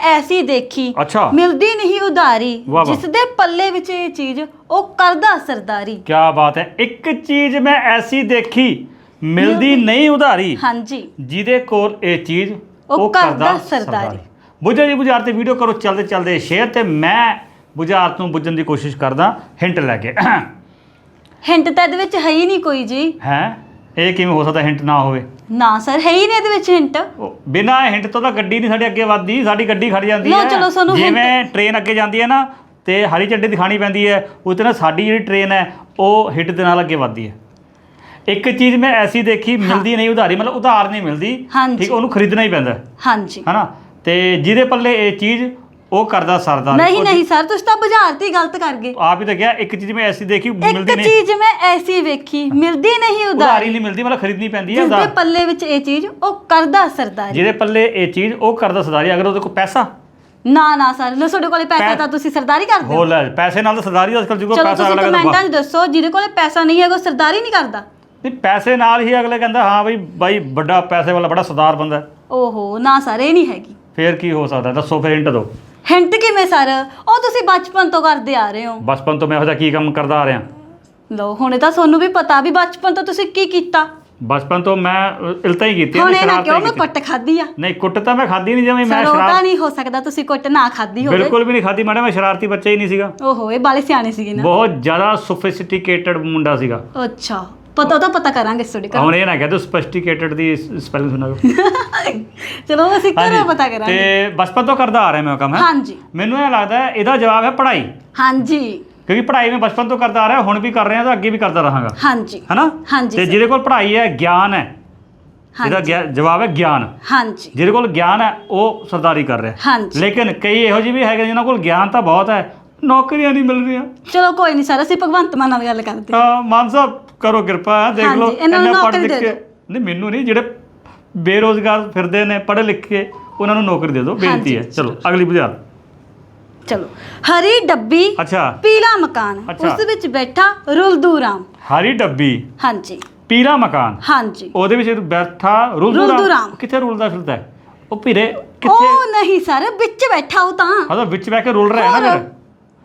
ਐਸੀ ਦੇਖੀ ਅੱਛਾ। ਮਿਲਦੀ ਨਹੀਂ ਉਧਾਰੀ ਵਾਹ ਵਾਹ। ਜਿਸ ਦੇ ਪੱਲੇ ਵਿੱਚ ਇਹ ਚੀਜ਼ ਉਹ ਕਰਦਾ ਸਰਦਾਰੀ। ਕੀ ਬਾਤ ਹੈ। ਇੱਕ ਚੀਜ਼ ਮੈਂ ਐਸੀ ਦੇਖੀ ਮਿਲਦੀ ਨਹੀਂ ਉਧਾਰੀ। ਹਾਂਜੀ। ਜਿਹਦੇ ਕੋਲ ਇਹ ਚੀਜ਼ ਉਹ ਕਰਦਾ ਸਰਦਾਰੀ। ਬੁਝਾ ਜੀ ਬੁਝਾਰ ਤੇ ਵੀਡੀਓ ਕਰੋ ਚਲਦੇ ਚਲਦੇ ਸ਼ੇਅਰ ਤੇ ਮੈਂ ਬੁਝਾਰਤ ਨੂੰ ਬੁੱਝਣ ਦੀ ਕੋਸ਼ਿਸ਼ ਕਰਦਾ। ਹਿੰਟ ਲੈ ਕੇ। ਹਿੰਟ ਤਾਂ ਇਹਦੇ ਵਿੱਚ ਹੈ ਹੀ ਨਹੀਂ ਕੋਈ ਜੀ। ਹੈ? ਇਹ ਕਿਵੇਂ ਹੋ ਸਕਦਾ ਹਿੰਟ ਨਾ ਹੋਵੇ? ਨਾ ਸਰ ਹੈ ਹੀ ਨਹੀਂ ਇਹਦੇ ਵਿੱਚ ਹਿੰਟ ਬਿਨਾਂ ਹਿੰਟ ਤੋਂ ਤਾਂ ਗੱਡੀ ਨਹੀਂ ਸਾਡੇ ਅੱਗੇ ਵੱਧਦੀ ਸਾਡੀ ਗੱਡੀ ਖੜ ਜਾਂਦੀ ਲਓ ਹੈ। ਚਲੋ ਸਾਨੂੰ hint- ਜਿਵੇਂ ਟ੍ਰੇਨ ਅੱਗੇ ਜਾਂਦੀ ਹੈ ਨਾ ਤੇ ਹਰੀ ਝੰਡੀ ਦਿਖਾਣੀ ਪੈਂਦੀ ਹੈ ਉਤੇ ਨਾ ਸਾਡੀ ਜਿਹੜੀ ਟ੍ਰੇਨ ਹੈ ਉਹ ਹਿੱਟ ਦੇ ਨਾਲ ਅੱਗੇ ਵੱਧਦੀ ਹੈ। ਇੱਕ ਚੀਜ਼ ਮੈਂ ਐਸੀ ਦੇਖੀ ਮਿਲਦੀ ਨਹੀਂ ਉਧਾਰੀ ਮਤਲਬ ਉਧਾਰ ਨਹੀਂ ਮਿਲਦੀ ਹਾਂਜੀ। ਠੀਕ ਉਹਨੂੰ ਖਰੀਦਣਾ ਹੀ ਪੈਂਦਾ। ਹੈ, ਹਾਂਜੀ। ਹਨਾ? ਤੇ ਜਿਹਦੇ ਪੱਲੇ ਇਹ ਚੀਜ਼ ਉਹ ਕਰਦਾ ਸਰਦਾਰ ਨਹੀਂ ਨਹੀਂ ਸਰ ਤੁਸੀਂ ਤਾਂ ਬੁਝਾਰਤੀ ਗਲਤ ਕਰ ਗਏ। ਆਪ ਹੀ ਤਾਂ ਕਿਹਾ ਇੱਕ ਚੀਜ਼ ਮੈਂ ਐਸੀ ਦੇਖੀ ਇੱਕ ਮਿਲਦੀ ਨਹੀਂ। ਚੀਜ਼ ਮੈਂ ਐਸੀ ਵੇਖੀ ਮਿਲਦੀ ਨਹੀਂ ਉਧਾਰੀ ਉਧਾਰੀ ਨਹੀਂ ਮਿਲਦੀ ਮਤਲਬ ਖਰੀਦਣੀ ਪੈਂਦੀ ਹੈ ਜਿਸ ਦੇ ਉਧਾਰ। ਪੱਲੇ ਵਿੱਚ ਇਹ ਚੀਜ਼ ਉਹ ਕਰਦਾ ਸਰਦਾਰੀ ਜਿਹਦੇ ਪੱਲੇ ਇਹ ਚੀਜ਼ ਉਹ ਕਰਦਾ ਸਰਦਾਰੀ ਅਗਰ ਉਹਦੇ ਕੋਲ ਪੈਸਾ ਨਾ ਨਾ ਸਰ ਲੋ ਤੁਹਾਡੇ ਕੋਲੇ ਪੈਸਾ ਪੈ- ਤਾਂ ਤੁਸੀਂ ਸਰਦਾਰੀ ਕਰਦੇ ਹੋ। ਹੋ ਲੈ ਪੈਸੇ ਨਾਲ ਤਾਂ ਸਰਦਾਰੀ ਅੱਜ ਕੱਲ੍ਹ ਜੁਗਾ ਚਲੋ ਪੈਸਾ ਤੁਸੀਂ ਅਗਲਾ ਕਹਿੰਦਾ ਕਮੈਂਟਾਂ 'ਚ ਦੱਸੋ ਜਿਹਦੇ ਕੋਲੇ ਪੈਸਾ ਨਹੀਂ ਹੈਗਾ ਉਹ ਸਰਦਾਰੀ ਨਹੀਂ ਕਰਦਾ। ਨਹੀਂ ਪੈਸੇ ਨਾਲ ਹੀ ਅਗਲੇ ਕਹਿੰਦਾ ਹਾਂ ਬਈ ਬਾਈ ਵੱਡਾ ਪੈਸੇ ਵਾਲਾ ਬੜਾ ਸਰਦਾਰ ਬੰਦਾ ਹੈ। ਓਹੋ ਨਾ ਸਰ ਇਹ ਨਹੀਂ ਹੈਗੀ। ਫੇਰ ਕੀ ਹੋ ਸਕਦਾ? ਦੱਸੋ ਫਿਰ ਹਿੰਟ ਦਿਓ। ਹਿੰਟ ਕਿਵੇਂ ਸਰ? ਉਹ ਤੁਸੀਂ ਬਚਪਨ ਤੋਂ ਕਰਦੇ ਆ ਰਹੇ ਹੋ। ਬਚਪਨ ਤੋਂ ਮੈਂ ਇਹੋ ਜਿਹਾ ਕੀ ਕੰਮ ਕਰਦਾ ਆ ਰਿਹਾ? ਲੋ ਹੁਣੇ ਤਾਂ ਤੁਹਾਨੂੰ ਵੀ ਪਤਾ ਵੀ ਬਚਪਨ ਤੋਂ ਤੁਸੀਂ ਕੀ ਕੀਤਾ। ਬਚਪਨ ਤੋਂ ਮੈਂ ਇਲਤਾਂ ਹੀ ਕੀਤੀਆਂ ਹੁਣ ਇਹ ਨਾ ਕਿਉਂ ਮੈਂ। ਕੁੱਟ ਖਾਧੀ ਆ? ਨਹੀਂ ਕੁੱਟ ਤਾਂ ਮੈਂ ਖਾਦੀ ਨਹੀਂ ਜਿਵੇਂ ਮੈਂ ਸਰ ਉਹ ਤਾਂ ਸ਼ਰਾਰਤ ਨਹੀਂ ਹੋ ਸਕਦਾ ਤੁਸੀਂ ਕੁੱਟ ਨਾ ਖਾਧੀ ਹੋਵੇ। ਬਿਲਕੁਲ ਵੀ ਨਹੀਂ ਖਾਦੀ ਮੈਡਮ ਮੈਂ ਸ਼ਰਾਰਤੀ ਬੱਚਾ ਹੀ ਨਹੀਂ ਸੀਗਾ। ਓਹੋ ਇਹ ਬਾਲੇ ਸਿਆਣੇ ਸੀਗੇ ਨਾ। ਬਹੁਤ ਜ਼ਿਆਦਾ ਸੋਫਿਸਟੀਕੇਟਡ ਮੁੰਡਾ ਸੀਗਾ। ਅੱਛਾ। ਪਤਾ ਤਾਂ ਪਤਾ ਕਰਾਂਗੇ ਤੁਹਾਡੇ ਘਰ ਹੁਣ ਇਹ ਨਾ ਕਹਿ ਦੋ ਸੋਫਿਸਟੀਕੇਟਡ ਦੀ ਸਪੈਲਿੰਗ ਸੁਣਾ ਦਿਓ ਚਲੋ ਅਸੀਂ ਘਰੋਂ ਪਤਾ ਕਰਾਂਗੇ। ਤੇ ਬਚਪਨ ਤੋਂ ਕਰਦਾ ਆ ਰਿਹਾ ਮੈਂ ਉਹ ਕੰਮ। ਹੈ ਹਾਂਜੀ। ਮੈਨੂੰ ਇਹ ਲੱਗਦਾ ਹੈ ਇਹਦਾ ਜਵਾਬ ਹੈ ਪੜ੍ਹਾਈ। ਹਾਂਜੀ। ਕਿਉਂਕਿ ਪੜ੍ਹਾਈ ਮੈਂ ਬਚਪਨ ਤੋਂ ਕਰਦਾ ਆ ਰਿਹਾ ਹੁਣ ਵੀ ਕਰ ਰਿਹਾ ਤਾਂ ਅੱਗੇ ਵੀ ਕਰਦਾ ਰਹਾਂਗਾ। ਹਾਂਜੀ। ਹੈਨਾ? ਹਾਂਜੀ ਤੇ। ਜਿਹਦੇ ਕੋਲ ਪੜ੍ਹਾਈ ਹੈ ਗਿਆਨ ਹੈ। ਇਹਦਾ ਹਾਂਜੀ। ਗਿਆ- ਜਵਾਬ ਹੈ ਗਿਆਨ। ਹਾਂਜੀ। ਜਿਹਦੇ ਕੋਲ ਗਿਆਨ ਹੈ ਉਹ ਸਰਦਾਰੀ ਕਰ ਰਿਹਾ। ਹਾਂਜੀ। ਲੇਕਿਨ ਕਈ ਇਹੋ ਜਿਹੇ ਵੀ ਹੈਗੇ ਜਿਨ੍ਹਾਂ ਕੋਲ ਗਿਆਨ ਤਾਂ ਬਹੁਤ ਹੈ ਨੌਕਰੀਆਂ ਨਹੀਂ ਮਿਲ ਰਹੀਆਂ। ਚਲੋ ਕੋਈ ਨਹੀਂ ਸਰ ਅਸੀਂ ਭਗਵੰਤ ਮਾਨ ਨਾਲ ਗੱਲ ਕਰਦੇ ਹਾਂ। ਮਾਨ ਸਾਹਿਬ ਕਰੋ ਕਿਰਪਾ ਦੇਖ ਹਾਂਜੀ, ਲਓ ਇਹਨਾਂ ਨੂੰ ਇੰਨਾ ਪੜ੍ਹ ਨੌਕਰੀ ਲਿਖ ਦੇ ਕੇ ਨਹੀਂ ਮੈਨੂੰ ਨਹੀਂ ਜਿਹੜੇ ਬੇਰੋਜ਼ਗਾਰ ਫਿਰਦੇ ਨੇ ਪੜ੍ਹ ਲਿਖ ਕੇ ਉਹਨਾਂ ਨੂੰ ਨੌਕਰੀ ਦੇ ਦਿਓ ਬੇਨਤੀ ਹੈ। ਚਲੋ ਅਗਲੀ ਬੁਝਾਰ ਚਲੋ ਹਰੀ ਡੱਬੀ ਅੱਛਾ। ਪੀਲਾ ਮਕਾਨ ਅੱਛਾ। ਉਸ ਵਿੱਚ ਬੈਠਾ ਰੁਲਦੂ ਰਾਮ। ਹਰੀ ਡੱਬੀ ਹਾਂਜੀ। ਪੀਲਾ ਮਕਾਨ। ਹਾਂਜੀ। ਉਹਦੇ ਵਿੱਚ ਬੈਠਾ ਰੁਲਦੂ ਰੁਲਦੂ ਰਾਮ। ਰਾਮ। ਕਿੱਥੇ ਰੁਲਦਾ ਫਿਰਦਾ ਹੈ ਉਹ ਭੀਰੇ ਕਿੱਥੇ? ਉਹ ਨਹੀਂ ਸਰ ਵਿੱਚ ਬੈਠਾ ਉਹ ਤਾਂ। ਉਹਦਾ ਵਿੱਚ ਬਹਿ ਕੇ ਰੁਲ ਰਿਹਾ ਹੈ ਨਾ। ਫਿਰ।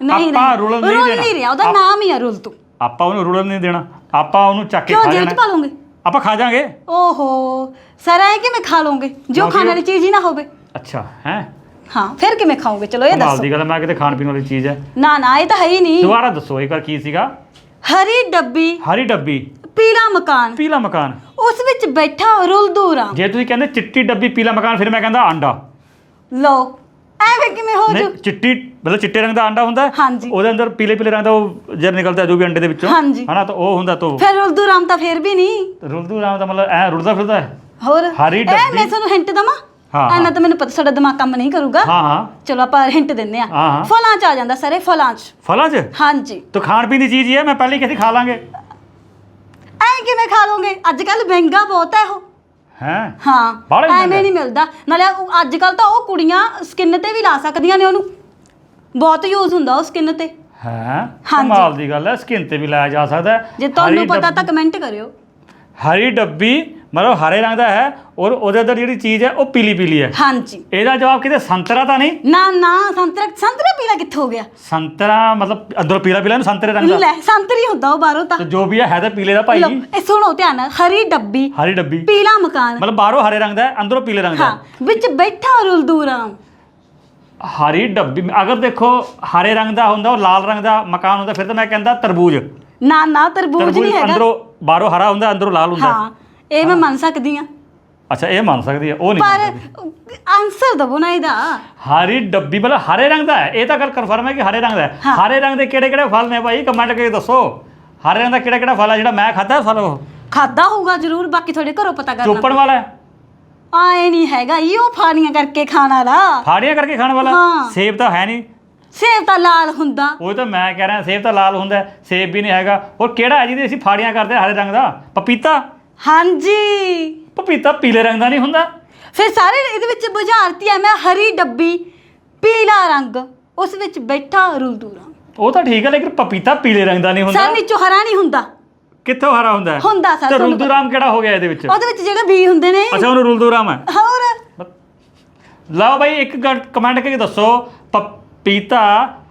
ਨਹੀਂ ਆਪਾਂ ਨਹੀਂ। ਰੁਲਣ ਨਹੀਂ ਰੁਲ ਦੇਣਾ। ਨਹੀਂ ਰਿਹਾ ਉਹਦਾ ਨਾਮ ਹੀ ਆ ਰੁਲਦੂ। ਆਪਾਂ ਉਹਨੂੰ ਰੁਲਣ ਨਹੀਂ ਦੇਣਾ ਆਪਾਂ ਉਹਨੂੰ ਚੱਕ ਕੇ ਕਿਉਂ ਖਾ ਜੇਲ੍ਹ ਜਾਣਾ। ਚ ਪਾ ਲਓਗੇ? ਆਪਾਂ ਖਾ ਜਾਾਂਗੇ। ਓਹੋ ਸਰ ਐ ਕਿਵੇਂ ਖਾ ਲਓਗੇ? ਜੋ ਕਿਉਂਕਿ ਖਾਣ ਵਾਲੀ ਚੀਜ਼ ਹੀ ਨਾ ਹੋਵੇ। ਅੱਛਾ ਹੈ? ਹਾਂ ਫਿਰ ਕਿਵੇਂ ਖਾਓਗੇ? ਚਲੋ ਇਹ ਕਮਾਲ ਦੱਸੋ। ਦੀ ਗੱਲ ਹੈ, ਮੈਂ ਕਿਤੇ ਖਾਣ ਪੀਣ ਵਾਲੀ ਚੀਜ਼ ਹੈ ਨਾ ਨਾ ਇਹ ਤਾਂ ਹੈ ਹੀ ਨਹੀਂ। ਦੁਬਾਰਾ ਦੱਸੋ ਇੱਕ ਵਾਰ ਕੀ ਸੀਗਾ? ਹਰੀ ਡੱਬੀ। ਹਰੀ ਡੱਬੀ। ਪੀਲਾ ਮਕਾਨ। ਪੀਲਾ ਮਕਾਨ। ਉਸ ਵਿੱਚ ਬੈਠਾ ਰੁਲਦੂ ਰਾਮ। ਜੇ ਤੁਸੀਂ ਕਹਿੰਦੇ ਚਿੱਟੀ ਡੱਬੀ ਪੀਲਾ ਮਕਾਨ ਫਿਰ ਮੈਂ ਕਹਿੰਦਾ ਆਂਡਾ। ਲਓ ਐਵੇਂ ਕਿਵੇਂ ਹੋ ਜੂ? ਨਹੀਂ ਚਿੱਟੀ ਮਤਲਬ ਚਿੱਟੇ ਰੰਗ ਦਾ ਆਂਡਾ ਹੁੰਦਾ ਹੈ, ਹਾਂਜੀ। ਉਹਦੇ ਅੰਦਰ ਪੀਲੇ ਪੀਲੇ ਰੰਗ ਦਾ ਉਹ ਜਰ ਨਿਕਲਦਾ ਜੋ ਵੀ ਅੰਡੇ ਦੇ ਵਿੱਚੋਂ। ਹਾਂਜੀ। ਹਨਾ ਤਾਂ ਉਹ ਹੁੰਦਾ ਤੋਂ ਫਿਰ ਰੁਲਦੂ ਰਾਮ ਤਾਂ ਫੇਰ ਵੀ ਨਹੀਂ। ਰੁਲਦੂ ਰਾਮ ਦਾ ਮਤਲਬ ਐ ਰੁਲਦਾ ਫਿਰਦਾ ਹੈ। ਹੋਰ? ਹਰੀ ਇਹ ਡੱਬੀ- ਮੈਂ ਤੁਹਾਨੂੰ ਹਿੰਟ ਦਵਾਂ? ਹਾਂ, ਐਨਾ ਹਾਂ। ਤਾਂ ਮੈਨੂੰ ਪਤਾ ਸਾਡਾ ਦਿਮਾਗ ਕੰਮ ਨਹੀਂ ਕਰੂਗਾ। ਹਾਂ ਹਾਂ। ਚਲੋ ਆਪਾਂ ਹਿੰਟ ਦਿੰਨੇ ਆ ਹਾਂ, ਹਾਂ। ਫਲਾਂ ਚ ਆ ਜਾਂਦਾ ਸਰ ਫਲਾਂ ਚ। ਫਲਾਂ 'ਚ? ਹਾਂਜੀ। ਤਾਂ ਖਾਣ ਪੀਣ ਦੀ ਚੀਜ਼ ਹੀ ਹੈ ਮੈਂ ਪਹਿਲੇ ਕਿਤੇ ਖਾ ਲਾਂਗੇ। ਐ ਕਿਵੇਂ ਖਾ ਲੋਗੇ? ਅੱਜ ਕੱਲ ਮਹਿੰਗਾ ਬਹੁਤ ਹੈ ਉਹ। ਹੈ? ਹਾਂ ਬਾਹਲਾ ਹੀ ਮਹਿੰਗਾ ਐਵੇਂ ਨਹੀਂ ਮਿਲਦਾ। ਨਾਲੇ ਅੱਜ ਕੱਲ ਤਾਂ ਉਹ ਕੁੜੀਆਂ ਸਕਿਨ ਤੇ ਵੀ ਲਾ ਸਕਦੀਆਂ ਨੇ ਉਹਨੂੰ। ਬਹੁਤ ਯੂਜ਼ ਹੁੰਦਾ ਉਹ ਸਕਿਨ ਤੇ। ਹੈ? ਹਾਂਜੀ। ਕਮਾਲ ਦੀ ਗੱਲ ਹੈ ਸਕਿਨ ਤੇ ਵੀ ਲਾਇਆ ਜਾ ਸਕਦਾ ਹੈ। ਜੇ ਤੁਹਾਨੂੰ ਹਰੀ ਪਤਾ ਡੱਬ- ਤਾਂ ਕਮੈਂਟ ਕਰਿਓ। ਹਰੀ ਡੱਬੀ ਮਤਲਬ ਹਰੇ ਰੰਗ ਦਾ ਹੈ ਔਰ ਉਹਦੇ ਅੰਦਰ ਜਿਹੜੀ ਚੀਜ਼ ਹੈ ਉਹ ਪੀਲੀ ਪੀਲੀ ਹੈ। ਹਾਂਜੀ। ਇਹਦਾ ਜਵਾਬ ਕਿਤੇ ਸੰਤਰਾ ਤਾਂ ਨਹੀਂ? ਨਾ ਨਾ ਸੰਤਰਾ ਸੰਤਰਾ ਪੀਲਾ ਕਿੱਥੋਂ ਹੋ ਗਿਆ? ਸੰਤਰਾ ਮਤਲਬ ਅੰਦਰੋਂ ਪੀਲਾ ਪੀਲਾ ਨੂੰ ਸੰਤਰੇ ਰੰਗ ਦਾ। ਲੈ ਸੰਤਰੀ ਹੁੰਦਾ ਉਹ ਬਾਹਰੋਂ ਤਾਂ। ਤੇ ਜੋ ਵੀ ਹੈ ਹੈ ਤਾਂ ਪੀਲੇ ਦਾ ਭਾਈ ਲਓ, ਇਹ ਸੁਣੋ ਧਿਆਨ ਨਾਲ ਹਰੀ ਡੱਬੀ ਹਰੀ ਡੱਬੀ। ਪੀਲਾ ਮਕਾਨ। ਮਤਲਬ ਬਾਹਰੋਂ ਹਰੇ ਰੰਗ ਦਾ ਹੈ ਅੰਦਰੋਂ ਪੀਲੇ ਰੰਗ ਦਾ। ਹਾਂ ਵਿੱਚ ਬੈਠਾ ਰੁਲਦੂਰਾਮ ਹੈ। ਹਰੀ ਡੱਬੀ ਅਗਰ ਦੇਖੋ ਹਰੇ ਰੰਗ ਦਾ ਹੁੰਦਾ ਉਹ ਲਾਲ ਰੰਗ ਦਾ ਮਕਾਨ ਹੁੰਦਾ ਫਿਰ ਤਾਂ ਮੈਂ ਕਹਿੰਦਾ ਤਰਬੂਜ। ਨਾ ਨਾ ਤਰਬੂਜ ਤਰਬੂਜ ਨਹੀਂ ਹੈਗਾ। ਅੰਦਰੋਂ ਬਾਹਰੋਂ ਹਰਾ ਹੁੰਦਾ ਅੰਦਰੋਂ ਲਾਲ ਹੁੰਦਾ। ਹਾਂ। ਇਹ ਮੈਂ ਮੰਨ ਸਕਦੀ ਆ ਅੱਛਾ ਇਹ ਮੰਨ ਸਕਦੀ ਹੈ ਉਹ ਨਹੀਂ ਪਰ ਆਨਸਰ ਦਵੋ ਨਾ ਇਹਦਾ। ਹਰੀ ਡੱਬੀ ਮਤਲਬ ਹਰੇ ਰੰਗ ਦਾ ਹੈ। ਇਹ ਤਾਂ ਗੱਲ ਕਨਫਰਮ ਹੈ ਕਿ ਹਰੇ ਰੰਗ ਦਾ ਹੈ। ਹਾਂ। ਹਰੇ ਰੰਗ ਦੇ ਕਿਹੜੇ ਕਿਹੜੇ ਫਲ ਨੇ ਭਾਈ? ਕਮੈਂਟ ਕਰਕੇ ਦੱਸੋ। ਹਰੇ ਰੰਗ ਦਾ ਕਿਹੜਾ ਕਿਹੜਾ ਫਲ ਹੈ ਜਿਹੜਾ ਮੈਂ ਖਾਦਾ ਫਲ ਉਹ? ਖਾਦਾ ਹੋਊਗਾ ਜ਼ਰੂਰ ਬਾਕੀ ਤੁਹਾਡੇ ਘਰੋਂ ਪਤਾ ਕਰਨਾ। ਚੋਪਣ ਵਾਲਾ ਹੈ। ਆਏ ਨਹੀਂ ਹੈਗਾ। ਇਹ ਉਹ ਫਾੜੀਆਂ ਕਰਕੇ ਖਾਣ ਵਾਲਾ। ਫਾੜੀਆਂ ਕਰਕੇ ਖਾਣ ਵਾਲਾ? ਹਾਂ। ਸੇਬ ਤਾਂ ਹੈ ਨਹੀਂ। ਸੇਬ ਤਾਂ ਲਾਲ ਹੁੰਦਾ। ਉਹ ਤਾਂ ਮੈਂ ਕਹਿ ਰਿਹਾ ਸੇਬ ਤਾਂ ਲਾਲ ਹੁੰਦਾ ਹੈ, ਸੇਬ ਵੀ ਨਹੀਂ ਹੈਗਾ। ਹੋਰ ਕਿਹੜਾ ਹੈ ਜਿਹਦੇ ਅਸੀਂ ਫਾੜੀਆਂ ਕਰਦੇ ਹਾਂ ਹਰੇ ਰੰਗ ਦਾ? ਪਪੀਤਾ? ਹਾਂਜੀ। ਪਪੀਤਾ ਪੀਲੇ ਰੰਗ ਦਾ ਨਹੀਂ ਹੁੰਦਾ। ਫਿਰ ਸਾਰੇ ਇਹਦੇ ਵਿੱਚ ਬੁਝਾਰਤੀ ਐ ਮੈਂ ਹਰੀ ਡੱਬੀ ਪੀਲਾ ਰੰਗ ਉਸ ਵਿੱਚ ਬੈਠਾ ਰੁਲਦੂਰਾ। ਉਹ ਤਾਂ ਠੀਕ ਹੈ ਲੇਕਿਨ ਪਪੀਤਾ ਪੀਲੇ ਰੰਗ ਦਾ ਨਹੀਂ ਹੁੰਦਾ। ਸਰ ਨੀਚੋਂ ਹਰਾ ਨਹੀਂ ਹੁੰਦਾ। ਕਿੱਥੋਂ ਹਰਾ ਹੁੰਦਾ? ਹੈ ਹੁੰਦਾ ਸਰ ਤੇ ਤੁਹਾਨੂੰ ਰੁਲਦੂਰਾਮ ਕਿਹੜਾ ਹੋ ਗਿਆ ਇਹਦੇ ਵਿੱਚ? ਉਹਦੇ ਵਿੱਚ ਜਿਹੜੇ ਬੀ ਹੁੰਦੇ ਨੇ। ਅੱਛਾ ਉਹਨੂੰ ਰੁਲਦੂਰਾਮ ਹੈ ਹੋਰ। ਲਓ ਬਾਈ ਇੱਕ ਕਮੈਂਟ ਕਰਕੇ ਦੱਸੋ। ਪਪੀਤਾ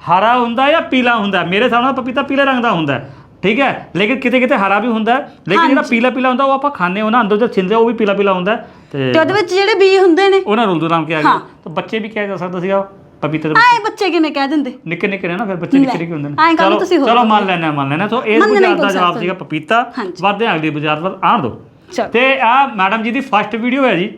ਹਰਾ ਹੁੰਦਾ ਜਾਂ ਪੀਲਾ ਹੁੰਦਾ? ਮੇਰੇ ਹਿਸਾਬ ਨਾਲ ਪਪੀਤਾ ਪੀਲੇ ਰੰਗ ਦਾ ਹੁੰਦਾ। ਹੈ, ਠੀਕ ਹੈ? ਲੇਕਿਨ ਕਿਤੇ ਕਿਤੇ ਹਰਾ ਵੀ ਹੁੰਦਾ ਹੈ, ਲੇਕਿਨ ਜਿਹੜਾ। ਪੀਲਾ ਪੀਲਾ ਹੁੰਦਾ ਉਹ ਆਪਾਂ ਖਾਂਦੇ ਹਾਂ ਨਾ ਅੰਦਰ ਜੋ ਛਿੰਦੇ ਉਹ ਵੀ ਪੀਲਾ ਪੀਲਾ ਹੁੰਦਾ ਹੈ, ਤੇ ਤੇ ਉਹਦੇ ਵਿੱਚ ਜਿਹੜੇ ਬੀ ਹੁੰਦੇ ਨੇ। ਉਹਨਾਂ ਰੁਲਦੂ ਨਾਮ ਕਿਹਾ ਹਾਂ। ਗਿਆ ਤਾਂ ਬੱਚੇ ਵੀ ਕਿਹਾ ਜਾ ਸਕਦਾ ਸੀਗਾ ਪਪੀਤੇ ਦੇ ਆਏ ਬੱਚੇ। ਕਿਵੇਂ ਕਹਿ ਦਿੰਦੇ? ਨਿੱਕੇ ਨਿੱਕੇ ਨੇ ਨਾ ਫਿਰ ਬੱਚੇ ਨਿੱਕੇ ਲੈ, ਨਿੱਕੇ ਹੁੰਦੇ ਨੇ। ਐਂ ਕੰਮ ਤੁਸੀਂ ਹੋਰ ਚਲੋ ਮੰਨ। ਲੈਣਾ ਮੰਨ ਲੈਣਾ ਸੋ ਇਸ ਮੰਨਣਾ ਹੀ ਦਾ ਜਵਾਬ ਸੀਗਾ ਪਪੀਤਾ। ਹਾਂਜੀ। ਵੱਧਦੇ ਹਾਂ ਅਗਲੀ ਬਾਜ਼ਾਰ ਵੱਲ ਆਣ ਦੋ ਚਲੋ। ਤੇ ਆ ਮੈਡਮ ਜੀ ਦੀ ਫਸਟ ਵੀਡੀਓ ਹੈ ਜੀ।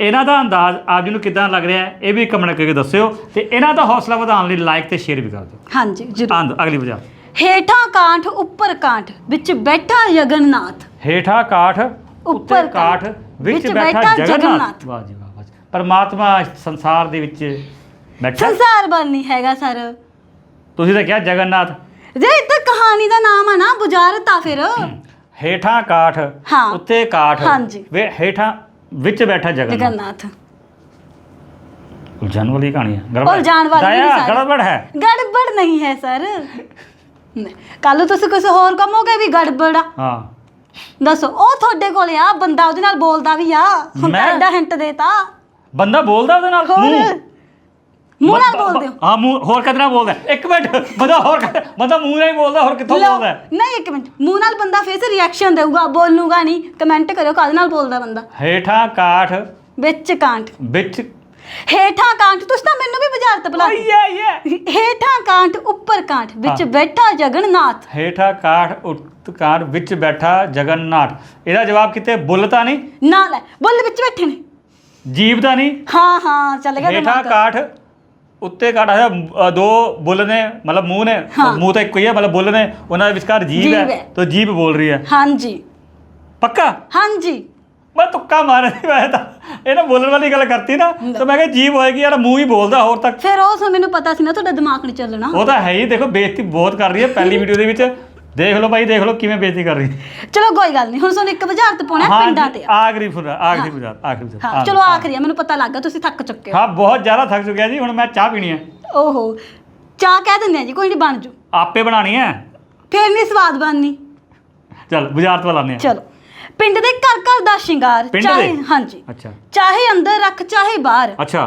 ਇਹਨਾਂ ਦਾ ਅੰਦਾਜ਼ ਆਪ ਜੀ ਨੂੰ ਕਿਦਾਂ ਲੱਗ ਰਿਹਾ ਹੈ ਇਹ ਵੀ ਕਮੈਂਟ ਕਰਕੇ ਦੱਸਿਓ। ਤੇ ਇਹਨਾਂ ਦਾ ਹੌਸਲਾ ਵਧਾਉਣ ਲਈ ਲਾਈਕ ਤੇ ਸ਼ੇਅਰ ਵੀ ਕਰ ਦਿਓ। ਹਾਂਜੀ ਜ਼ਰੂਰ। ਆਂਦ ਅਗਲੀ ਬਾਜ਼ਾਰ ਹੇਠਾਂ ਕਾਂਠ ਉੱਪਰ ਕਾਂਠ ਵਿੱਚ ਬੈਠਾ ਜਗਨਨਾਥ। ਹੇਠਾਂ ਕਾਠ ਉੱਪਰ ਉੱਪਰ ਕਾਠ ਵਿੱਚ ਬੈਠਾ ਜਗਨਨਾਥ। ਵਾਹ ਜੀ ਵਾਹ ਵਾਹ ਜੀ। ਪਰਮਾਤਮਾ ਇਸ ਸੰਸਾਰ ਦੇ ਵਿੱਚ ਬੈਠਾ। ਸੰਸਾਰ ਬਲ ਨਹੀਂ ਹੈਗਾ ਸਰ। ਤੁਸੀਂ ਤਾਂ ਕਿਹਾ ਜਗਨਨਾਥ। ਜੇ ਇਹ ਤਾਂ ਕਹਾਣੀ ਦਾ ਨਾਮ ਆ ਨਾ ਬੁਝਾਰਤ ਆ ਫਿਰ ਹੇਠਾਂ ਕਾਠ ਹਾਂ। ਉੱਤੇ ਕਾਠ ਹਾਂਜੀ। ਵੇ ਹੇਠਾਂ ਵਿੱਚ ਬੈਠਾ ਜਗਨਨਾਥ। ਜਗਨਨਾਥ। ਉਲਝਣ ਵਾਲੀ ਕਹਾਣੀ ਹੈ ਉਲਝਾਉਣ ਵਾਲੀ ਵੀ ਦਇਆ, ਨਹੀਂ ਸਾਰੀ। ਗੜਬੜ ਹੈ। ਗੜਬੜ ਨਹੀਂ ਹੈ ਸਰ। ਕੱਲ ਤੁਸੀਂ ਕੁਝ ਹੋਰ ਕਹੋਗੇ ਵੀ ਗੜਬੜ ਆ। ਹਾਂ। ਦੱਸੋ ਉਹ ਤੁਹਾਡੇ ਕੋਲੇ ਆ ਬੰਦਾ ਉਹਦੇ ਨਾਲ ਬੋਲਦਾ ਵੀ ਆ। ਹੁਣ ਤਾਂ ਮੈਂ? ਐਡਾ ਹਿੰਟ ਦੇਤਾ ਬੰਦਾ ਬੋਲਦਾ ਉਹਦੇ ਨਾਲ? ਹੋਰ। ਮੂੰਹ। ਮੂੰਹ ਨਾਲ ਬ- ਬ- ਬੋਲਦੇ ਹੋ। ਹਾਂ ਮੂੰਹ ਹੋਰ ਨਾਲ ਬੋਲਦਾ? ਹੈ? ਇੱਕ ਮਿੰਟ ਬੰਦਾ ਹੋਰ ਬੰਦਾ ਮੂੰਹ ਨਾਲ ਹੀ ਬੋਲਦਾ ਹੋਰ ਕਿੱਥੋਂ ਲਓ, ਬੋਲਦਾ ਹੈ? ਨਹੀਂ ਇੱਕ ਮਿੰਟ। ਮੂੰਹ ਨਾਲ ਬੰਦਾ ਫੇਰ ਰਿਐਕਸ਼ਨ ਦੇਊਗਾ ਬੋਲੂਗਾ ਨਹੀਂ। ਕਮੈਂਟ ਕਰਿਓ ਕਾਹਦੇ ਨਾਲ ਬੋਲਦਾ ਬੰਦਾ? ਹੇਠਾਂ ਕਾਠ। ਵਿੱਚ ਕਾਂਟ ਵਿੱਚ ਹੇਠਾਂ ਕਾਂਟ ਤੁਸੀਂ ਤਾਂ ਮੈਨੂੰ ਵੀ ਬਾਜ਼ਾਰ ਤੇ ਬੁਲਾ ਓਏ ਯੇ ਹੇਠਾਂ ਕਾਂਟ ਉੱਪਰ ਕਾਂਟ ਵਿੱਚ ਹਾਂ। ਬੈਠਾ ਜਗਨਨਾਥ। ਹੇਠਾਂ ਕਾਠ ਉੱਤ ਵਿੱਚ ਬੈਠਾ ਜਗਨਨਾਥ। ਇਹਦਾ ਜਵਾਬ ਕਿਤੇ ਬੁੱਲ ਤਾਂ ਨਹੀਂ? ਨਾ ਲੈ ਬੁੱਲ ਵਿੱਚ ਬੈਠੇ ਨੇ। ਜੀਵ ਤਾਂ ਨਹੀਂ? ਹਾਂ ਹਾਂ ਚੱਲ ਗਿਆ ਹੇਠਾਂ ਦਿਮਾਗ ਕਾਠ ਉੱਤੇ ਕਾਠ ਹੈ ਅ, ਦੋ ਬੁੱਲ ਨੇ ਮਤਲਬ ਮੂੰਹ ਨੇ। ਹਾਂ। ਮੂੰਹ ਤਾਂ ਇੱਕੋ ਹੀ ਹੈ ਮਤਲਬ ਬੁੱਲ ਨੇ ਉਹਨਾਂ ਦੇ ਵਿਚਕਾਰ ਜੀਵ ਜੀਭ ਹੈ ਹੈ। ਤਾਂ ਜੀਭ ਬੋਲ ਰਹੀ ਹੈ। ਹਾਂਜੀ। ਪੱਕਾ? ਹਾਂਜੀ। ਮੈਂ ਤੁੱਕਾ ਮਾਰਿਆ ਸੀ ਮੈਂ ਤਾਂ ਇਹਨਾਂ ਬੋਲਣ ਵਾਲੀ ਗੱਲ ਕਰਤੀ ਨਾ ਤਾਂ ਮੈਂ ਕਿਹਾ ਜੀਭ ਹੋਏਗੀ ਯਾਰ ਮੂੰਹ ਹੀ ਬੋਲਦਾ ਹੋਰ ਤੱਕ ਫਿਰ ਉਹ ਸੋ ਮੈਨੂੰ ਪਤਾ ਸੀ ਨਾ ਤੁਹਾਡਾ ਦਿਮਾਗ ਨਹੀਂ ਚੱਲਣਾ। ਉਹ ਤਾਂ ਹੈ ਹੀ ਦੇਖੋ ਬੇਇੱਜ਼ਤੀ ਬਹੁਤ ਕਰ ਰਹੀ ਹੈ ਪਹਿਲੀ ਵੀਡੀਓ ਦੇ ਵਿੱਚ। ਦੇਖ ਲਓ ਭਾਈ ਦੇਖ ਲਓ ਕਿਵੇਂ ਬੇਇੱਜ਼ਤੀ ਕਰ ਰਹੀ ਹੈ। ਚਲੋ ਕੋਈ ਗੱਲ ਨਹੀਂ ਹੁਣ ਸਾਨੂੰ ਇੱਕ ਬਾਜ਼ਾਰ ਤੇ ਪਾਉਣਾ ਹਾਂ ਪਿੰਡਾਂ ਤੇ। ਆਖਰੀ ਫੁਰ ਆਖਰੀ ਬਾਜ਼ਾਰ ਆਖਰੀ ਬਾਜ਼ਾਰ ਹਾਂ ਚਲੋ। ਆਖਰੀ ਆ ਮੈਨੂੰ ਪਤਾ ਲੱਗ ਗਿਆ ਤੁਸੀਂ ਥੱਕ ਚੁੱਕੇ ਹੋ। ਹਾਂ ਬਹੁਤ ਜ਼ਿਆਦਾ ਥੱਕ ਚੁੱਕਿਆ ਜੀ ਹੁਣ ਮੈਂ ਚਾਹ ਪੀਣੀ ਹੈ। ਓਹੋ ਚਾਹ ਕਹਿ ਦਿੰਦੇ ਆ ਜੀ ਕੋਈ ਨਹੀਂ ਬਣ ਜੂ ਆਪੇ ਬਣਾਣੀ ਹੈ। ਫੇਰ ਨਹੀਂ ਸਵਾਦ ਬਣਨੀ। ਚਲ ਬਾਜ਼ਾਰ ਤੋਂ ਲਾਣੇ ਆ ਚਲੋ। ਪਿੰਡ ਦੇ ਘਰ ਘਰ ਦਾ ਸ਼ਿੰਗਾਰ ਪਿੰਡ ਚਾਹੇ ਦੇ? ਹਾਂਜੀ। ਅੱਛਾ। ਚਾਹੇ ਅੰਦਰ ਰੱਖ ਚਾਹੇ ਬਾਹਰ। ਅੱਛਾ।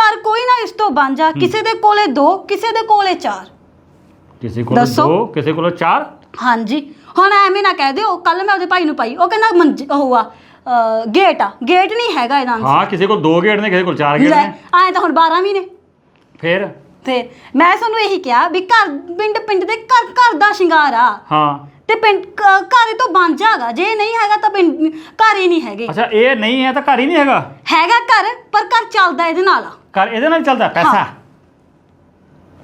ਘਰ ਕੋਈ ਨਾ ਇਸ ਤੋਂ ਬਾਂਝਾ ਕਿਸੇ ਦੇ ਕੋਲੇ ਦੋ ਕਿਸੇ ਦੇ ਕੋਲੇ ਚਾਰ। ਕਿਸੇ ਕੋਲ ਦੱਸੋ। ਦੋ ਕਿਸੇ ਕੋਲ ਚਾਰ? ਹਾਂਜੀ। ਹੁਣ ਐਵੇਂ ਨਾ ਕਹਿ ਦਿਓ ਕੱਲ ਮੈਂ ਉਹਦੇ ਭਾਈ ਨੂੰ ਪਾਈ ਉਹ ਕਹਿੰਦਾ ਮੰਜ ਉਹ ਆ ਅ, ਗੇਟ ਆ। ਗੇਟ ਨਹੀਂ ਹੈਗਾ ਇਹਦਾ answer। ਹਾਂ ਕਿਸੇ ਕੋਲ ਦੋ ਗੇਟ ਨੇ ਕਿਸੇ ਕੋਲ ਚਾਰ ਗੇਟ ਲੈ ਨੇ। ਆਏ ਤਾਂ ਹੁਣ 12 ਵੀ ਨੇ। ਫੇਰ? ਤੇ ਮੈਂ ਤੁਹਾਨੂੰ ਇਹੀ ਕਿਹਾ ਵੀ ਘਰ ਪਿੰਡ ਪਿੰਡ ਦੇ ਘਰ ਘਰ ਦਾ ਸ਼ਿੰਗਾਰ ਆ। ਹਾਂ। ਤੇ ਪਿੰਡ ਕ- ਘਰ ਇਹ ਤੋਂ ਬਾਂਝਾ ਹੈਗਾ ਜੇ ਨਹੀਂ ਹੈਗਾ ਤਾਂ ਪਿੰਡ ਘਰ ਹੀ ਨਹੀਂ ਹੈਗੇ ਅੱਛਾ ਇਹ ਨਹੀਂ ਹੈ ਤਾਂ ਘਰ ਹੀ ਨਹੀਂ ਹੈਗਾ ਹੈਗਾ ਘਰ ਪਰ ਘਰ ਚੱਲਦਾ ਇਹਦੇ ਨਾਲ ਆ ਘਰ ਇਹਦੇ ਨਾਲ ਹੀ ਚੱਲਦਾ ਪੈਸਾ ਹਾਂ।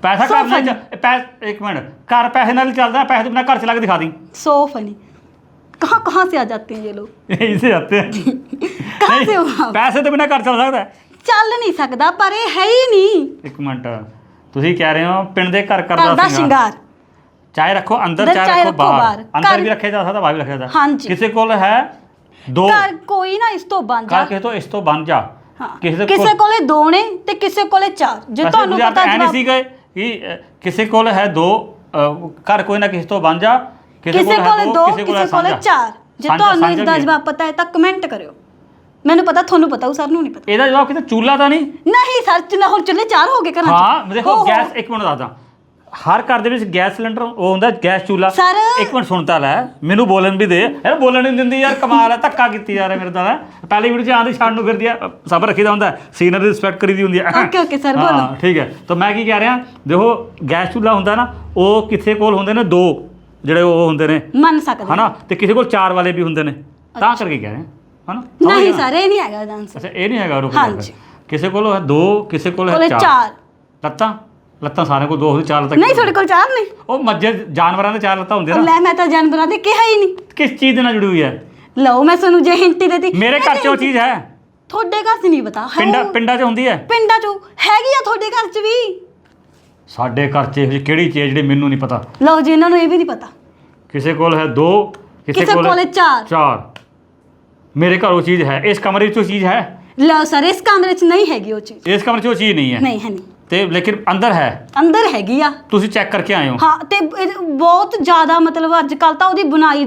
ਪੈਸਾ ਘਰ ਸੌ ਨਾਲ ਫਨੀ। ਚੱਲ- ਪੈ ਇੱਕ ਮਿੰਟ ਘਰ ਪੈਸੇ ਨਾਲ ਹੀ ਚੱਲਦਾ ਪੈਸੇ ਤੋਂ ਬਿਨਾ ਘਰ ਚਲਾ ਕੇ ਦਿਖਾ ਦੀ सो फनी कहाँ कहाँ से आ जाते हैं ये लोग ਇਸੇ ਆਤੇ कहाँ से हो आप? ਪੈਸੇ ਤੋਂ ਬਿਨਾ ਘਰ ਚੱਲ ਸਕਦਾ ਹੈ? ਚੱਲ ਨਹੀਂ ਸਕਦਾ ਪਰ ਇਹ ਹੈ ਹੀ ਨਹੀਂ ਇੱਕ ਮਿੰਟ ਤੁਸੀਂ ਕਹਿ ਰਹੇ ਹੋ ਪਿੰਡ ਦੇ ਘਰ ਘਰ ਦਾ ਕਰਦਾ ਸ਼ਿੰਗਾਰ ਚਾਹੇ ਰੱਖੋ ਅੰਦਰ ਚਾਹੇ ਰੱਖੋ ਬਾਹਰ। ਅੰਦਰ ਵੀ ਰੱਖਿਆ ਜਾ ਸਕਦਾ ਬਾਹਰ ਵੀ ਰੱਖਿਆ ਜਾ ਸਕਦਾ। ਕਿਸੇ ਕੋਲ ਹੈ ਦੋ ਘਰ ਕੋਈ ਨਾ ਇਸ ਤੋਂ ਬਣ ਜਾ। ਕਿਸੇ ਤੋਂ ਇਸ ਤੋਂ ਬਣ ਜਾ। ਹਾਂ। ਕਿਸੇ ਕੋਲ ਦੋ ਨੇ ਤੇ ਕਿਸੇ ਕੋਲੇ ਚਾਰ। ਜੇ ਤੁਹਾਨੂੰ ਪਤਾ ਨਹੀਂ ਜਵਾਬ ਸੀ ਗਏ ਕਿ ਕਿਸੇ ਕੋਲ ਹੈ ਦੋ ਘਰ ਕੋਈ ਨਾ ਕਿਸੇ ਤੋਂ ਬਣ ਜਾ। ਕਿਸੇ ਕੋਲੇ ਦੋ ਕਿਸੇ ਕੋਲੇ। ਚਾਰ। ਜੇ ਤੁਹਾਨੂੰ ਇਸ ਦਾ। ਜਵਾਬ ਪਤਾ ਹੈ ਤਾਂ ਕਮੈਂਟ ਕਰਿਓ। ਮੈਨੂੰ ਪਤਾ ਤੁਹਾਨੂੰ ਪਤਾ ਉਹ ਸਰ ਨੂੰ ਨਹੀਂ ਪਤਾ। ਇਹਦਾ ਜਵਾਬ ਕਿਤੇ ਚੂਲਾ ਤਾਂ ਨਹੀਂ? ਨਹੀਂ ਸਰ ਚੁੱਲ੍ਹਾ ਹੁਣ ਚੁੱਲ੍ਹੇ ਚਾਰ ਹੋ ਗਏ ਘਰਾਂ 'ਚ। ਹਾਂ ਦੇਖੋ। ਗੈਸ ਇੱਕ ਮਿੰਟ ਦੱਸਦਾ। ਹਰ ਘਰ ਦੇ ਵਿੱਚ ਗੈਸ ਸਿਲੰਡਰ ਉਹ ਹੁੰਦਾ ਗੈਸ ਚੂਲਾ। Sir- ਇੱਕ ਮਿੰਟ ਸੁਣਤਾ ਲੈ ਮੈਨੂੰ ਬੋਲਣ ਵੀ ਦੇ। ਯਾਰ ਬੋਲਣ ਨਹੀਂ ਦਿੰਦੀ ਯਾਰ ਕਮਾਲ ਹੈ ਧੱਕਾ ਕੀਤੀ ਜਾ ਰਿਹਾ ਮੇਰੇ ਨਾਲ ਹੈ। ਪਹਿਲੀ ਵੀਡੀਓ ਚ ਆਂਦੀ ਛੱਡ ਨੂੰ ਫਿਰਦੀ ਆ ਸਬਰ ਰੱਖੀਦਾ ਹੁੰਦਾ ਸੀਨੀਅਰ ਦੀ ਰਿਸਪੈਕਟ ਕਰੀਦੀ ਹੁੰਦੀ ਹੈ Okay, okay, sir, ਹਾਂ, ਬੋਲੋ। ਠੀਕ ਹੈ। ਤਾਂ ਮੈਂ ਕੀ ਕਹਿ ਰਿਹਾ ਦੇਖੋ ਗੈਸ ਚੂਲਾ ਹੁੰਦਾ ਨਾ ਉਹ ਕਿਸੇ ਕੋਲ ਹੁੰਦੇ ਨੇ ਦੋ ਜਿਹੜੇ ਉਹ ਹੁੰਦੇ ਨੇ। ਮੰਨ ਸਕਦੇ ਹਨਾ? ਤੇ ਕਿਸੇ ਕੋਲ ਚਾਰ ਵਾਲੇ ਵੀ ਹੁੰਦੇ ਨੇ। ਤਾਂ ਕਰਕੇ ਕਹਿ ਰਹੇ ਹਾਂ ਹਨਾ? ਸਮਝ ਨਹੀਂ ਗਏ ਨਾ? ਸਰ ਇਹ ਨਹੀਂ ਹੈਗਾ ਇਹਦਾ ਆਨਸਰ ਅੱਛਾ ਇਹ ਨਹੀਂ ਹੈਗਾ ਰੁਕ ਹਾਂਜੀ। ਕਿਸੇ ਕੋਲ ਹੈ ਦੋ ਕਿਸੇ ਕੋਲ ਕੋਲੇ ਹੈ ਚਾਰ। ਚਾਰ। ਲੱਤਾਂ? ਲੱਤਾਂ ਸਾਰਿਆਂ ਕੋਲ ਦੋ ਹੁੰਦੀ ਚਾਰ ਲੱਤਾਂ ਨਹੀਂ ਤੁਹਾਡੇ ਕੋਲ ਚਾਰ ਨੇ। ਉਹ ਮੱਝੇ ਜਾਨਵਰਾਂ ਦੇ ਚਾਰ ਲੱਤਾਂ ਹੁੰਦੀਆਂ ਨਾ। ਲੈ ਮੈਂ ਤਾਂ ਜਾਨਵਰਾਂ ਦੇ ਕਿਹਾ ਹੀ ਨਹੀਂ। ਕਿਸ ਚੀਜ਼ ਦੇ ਨਾਲ ਜੁੜੀ ਹੋਈ ਹੈ? ਲਓ ਮੈਂ ਤੁਹਾਨੂੰ ਜੇ ਹਿੰਟ ਹੀ ਦੇਤੀ। ਮੇਰੇ ਘਰ 'ਚ ਉਹ ਚੀਜ਼ ਹੈ। ਤੁਹਾਡੇ ਘਰ 'ਚ ਨਹੀਂ ਪਤਾ ਪਿੰਡਾਂ ਪਿੰਡਾਂ 'ਚ ਹੁੰਦੀ ਹੈ। ਪਿੰਡਾਂ 'ਚ ਹੈਗੀ ਆ ਤੁਹਾਡੇ ਘਰ 'ਚ ਵੀ। ਸਾਡੇ ਘਰ 'ਚ ਇਹੋ ਜਿਹੀ ਕਿਹੜੀ ਚੀਜ਼ ਜਿਹੜੀ ਮੈਨੂੰ ਨਹੀਂ ਪਤਾ? ਲਓ ਜੀ ਇਹਨਾਂ ਨੂੰ ਇਹ ਵੀ ਨਹੀਂ ਪਤਾ। ਕਿਸੇ ਕੋਲ ਹੈ ਦੋ ਕਿਸੇ ਕਿਸੇ ਕੋਲ ਹੈ ਚਾਰ। ਚਾਰ। ਮੇਰੇ ਘਰ ਉਹ ਚੀਜ਼ ਹੈ। ਇਸ ਕਮਰੇ 'ਚ ਉਹ ਚੀਜ਼ ਹੈ? ਲਓ ਸਰ ਇਸ ਕਮਰੇ 'ਚ ਨਹੀਂ ਹੈਗੀ ਉਹ ਚੀਜ਼। ਇਸ ਕਮਰੇ 'ਚ ਉਹ ਚੀਜ਼ ਨਹੀਂ ਹੈ। ਨਹੀਂ ਹੈ ਨਹੀਂ। ਤੇ ਲੇਕਿਨ ਅੰਦਰ ਹੈ। ਅੰਦਰ ਹੈਗੀ ਆ। ਤੁਸੀਂ ਚੈੱਕ ਕਰਕੇ ਆਏ ਹੋ। ਹਾਂ ਤੇ ਇਹ ਬਹੁਤ ਜ਼ਿਆਦਾ ਮਤਲਬ ਅੱਜ ਕੱਲ ਤਾਂ ਉਹਦੀ ਬੁਣਾਈ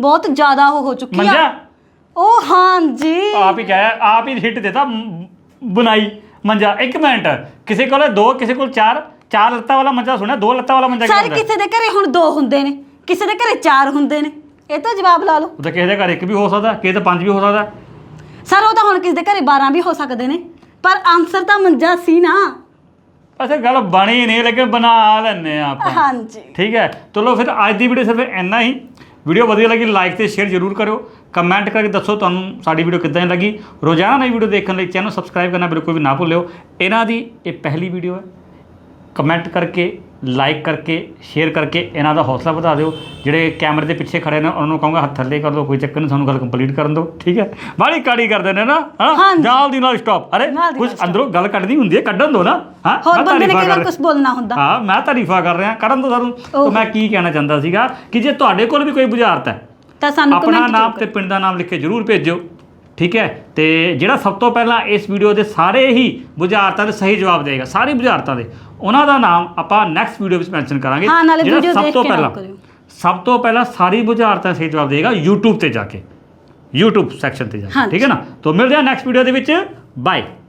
ਬਹੁਤ ਜ਼ਿਆਦਾ ਉਹ ਹੋ ਚੁੱਕੀ ਆ। ਮੰਜਾ? ਉਹ ਹਾਂਜੀ। ਆਪ ਹੀ ਕਹਿਆ ਆਪ ਹੀ ਹਿੱਟ ਦੇਤਾ ਮ- ਬੁਣਾਈ ਮੰਜਾ। ਇੱਕ ਮਿੰਟ ਕਿਸੇ ਕੋਲ ਦੋ ਕਿਸੇ ਕੋਲ ਚਾਰ ਚਾਰ ਲੱਤਾਂ ਵਾਲਾ ਮੰਜਾ ਸੁਣਿਆ? ਦੋ ਲੱਤਾਂ ਵਾਲਾ ਮੰਜਾ ਕੀ ਸਾਰੇ ਹੁੰਦਾ ਹੈ? ਕਿਸੇ ਦੇ ਘਰੇ ਹੁਣ ਦੋ ਹੁੰਦੇ ਨੇ ਕਿਸੇ ਦੇ ਘਰੇ ਚਾਰ ਹੁੰਦੇ ਨੇ। ਇਹ ਤਾਂ ਜਵਾਬ ਲਾ ਲਓ। ਉਹ ਤਾਂ ਕਿਸੇ ਦੇ ਘਰ ਇੱਕ ਵੀ ਹੋ ਸਕਦਾ ਕਿਸੇ ਦੇ ਪੰਜ ਵੀ ਹੋ ਸਕਦਾ। ਸਰ ਉਹ ਤਾਂ ਹੁਣ ਕਿਸੇ ਦੇ ਘਰੇ 12 ਵੀ ਹੋ ਸਕਦੇ ਨੇ। ਪਰ ਆਨਸਰ ਤਾਂ ਮੰਜਾ ਸੀ ਨਾ। ਅੱਛਾ ਗੱਲ ਬਣੀ ਨਹੀਂ ਲੇਕਿਨ ਬਣਾ ਲੈਣੇ ਆ ਆਪਾਂ। ਹਾਂਜੀ। ਠੀਕ ਹੈ? ਚਲੋ ਫਿਰ ਅੱਜ ਦੀ ਵੀਡੀਓ ਸਿਰਫ ਇੰਨਾ ਹੀ। ਵੀਡੀਓ ਵਧੀਆ ਲੱਗੀ ਲਾਈਕ ਤੇ ਸ਼ੇਅਰ ਜ਼ਰੂਰ ਕਰਿਓ। ਕਮੈਂਟ ਕਰਕੇ ਦੱਸੋ ਤੁਹਾਨੂੰ ਸਾਡੀ ਵੀਡੀਓ ਕਿੱਦਾਂ ਦੀ ਲੱਗੀ। ਰੋਜ਼ਾਨਾ ਨਵੀਂ ਵੀਡੀਓ ਦੇਖਣ ਲਈ ਚੈਨਲ ਸਬਸਕ੍ਰਾਈਬ ਕਰਨਾ ਬਿਲਕੁਲ ਵੀ ਨਾ ਭੁੱਲਿਓ। ਇਹਨਾਂ ਦੀ ਇਹ ਪਹਿਲੀ ਵੀਡੀਓ ਹੈ। ਕਮੈਂਟ ਕਰਕੇ ਲਾਈਕ ਕਰਕੇ ਸ਼ੇਅਰ ਕਰਕੇ ਇਹਨਾਂ ਦਾ ਹੌਸਲਾ ਵਧਾ ਦਿਓ। ਜਿਹੜੇ ਕੈਮਰੇ ਦੇ ਪਿੱਛੇ ਖੜੇ ਨੇ ਉਹਨਾਂ ਨੂੰ ਕਹੂੰਗਾ ਹੱਥ ਥੱਲੇ ਕਰ ਲਓ ਕੋਈ ਚੱਕਰ ਨਹੀਂ ਸਾਨੂੰ ਗੱਲ ਕੰਪਲੀਟ ਕਰਨ ਦਿਓ ਠੀਕ ਹੈ? ਬਾਹਲੀ ਕਾੜੀ ਕਰਦੇ ਨੇ ਨਾ ਹਾਂ? ਹਾਂਜੀ। ਨਾਲ ਦੀ ਨਾਲ ਸਟਾਪ ਅਰੇ ਕੁਝ। ਅੰਦਰੋਂ ਗੱਲ ਕੱਢਣੀ ਹੁੰਦੀ ਹੈ ਕੱਢਣ ਦਿਓ ਨਾ ਹਾਂ? ਹੋਰ ਮੈਂ ਬੰਦੇ ਨੇ ਕੁਝ ਬੋਲਣਾ ਹੁੰਦਾ। ਹਾਂ ਮੈਂ ਤਾਰੀਫਾਂ ਕਰ ਰਿਹਾ ਕਰਨ ਤੋਂ ਸਾਨੂੰ। ਤਾਂ ਮੈਂ ਕੀ ਕਹਿਣਾ ਚਾਹੁੰਦਾ ਸੀਗਾ ਕਿ ਜੇ ਤੁਹਾਡੇ ਕੋਲ ਵੀ ਕੋਈ ਬੁਝਾਰਤ ਹੈ ਤਾਂ ਸਾਨੂੰ ਆਪਣਾ ਕਮੈਂਟ ਨਾਮ ਤੇ ਪਿੰਡ ਦਾ ਨਾਮ ਲਿਖ ਕੇ ਜਰੂਰ ਭੇਜਿਓ। ਠੀਕ ਹੈ? ਤੇ ਜਿਹੜਾ ਸਭ ਤੋਂ ਪਹਿਲਾਂ ਇਸ ਵੀਡੀਓ ਦੇ ਸਾਰੇ ਹੀ ਬੁਝਾਰਤਾਂ ਦੇ ਸਹੀ ਜਵਾਬ ਦੇਗਾ ਸਾਰੀ ਬੁਝਾਰਤਾਂ ਦੇ। ਉਹਨਾਂ ਦਾ ਨਾਮ ਆਪਾਂ ਨੈਕਸਟ ਵੀਡੀਓ ਵਿੱਚ ਮੈਂਸ਼ਨ ਕਰਾਂਗੇ। ਹਾਂ, ਨਾਲੇ ਜਿਹੜਾ video ਸਭ ਦੇਖ ਤੋਂ ਕੇ ਪਹਿਲਾਂ ਕਰਿਓ। ਸਭ ਤੋਂ ਪਹਿਲਾਂ ਸਾਰੀ ਬੁਝਾਰਤਾਂ ਸਹੀ ਜਵਾਬ ਦੇਗਾ YouTube ਤੇ ਜਾ ਕੇ। YouTube ਸੈਕਸ਼ਨ ਤੇ ਜਾ ਕੇ ਹਾਂਜੀ। ਠੀਕ ਹੈ ਨਾ? ਤੋਂ ਮਿਲਦੇ ਹਾਂ ਨੈਕਸਟ ਵੀਡੀਓ ਦੇ ਵਿੱਚ। ਬਾਏ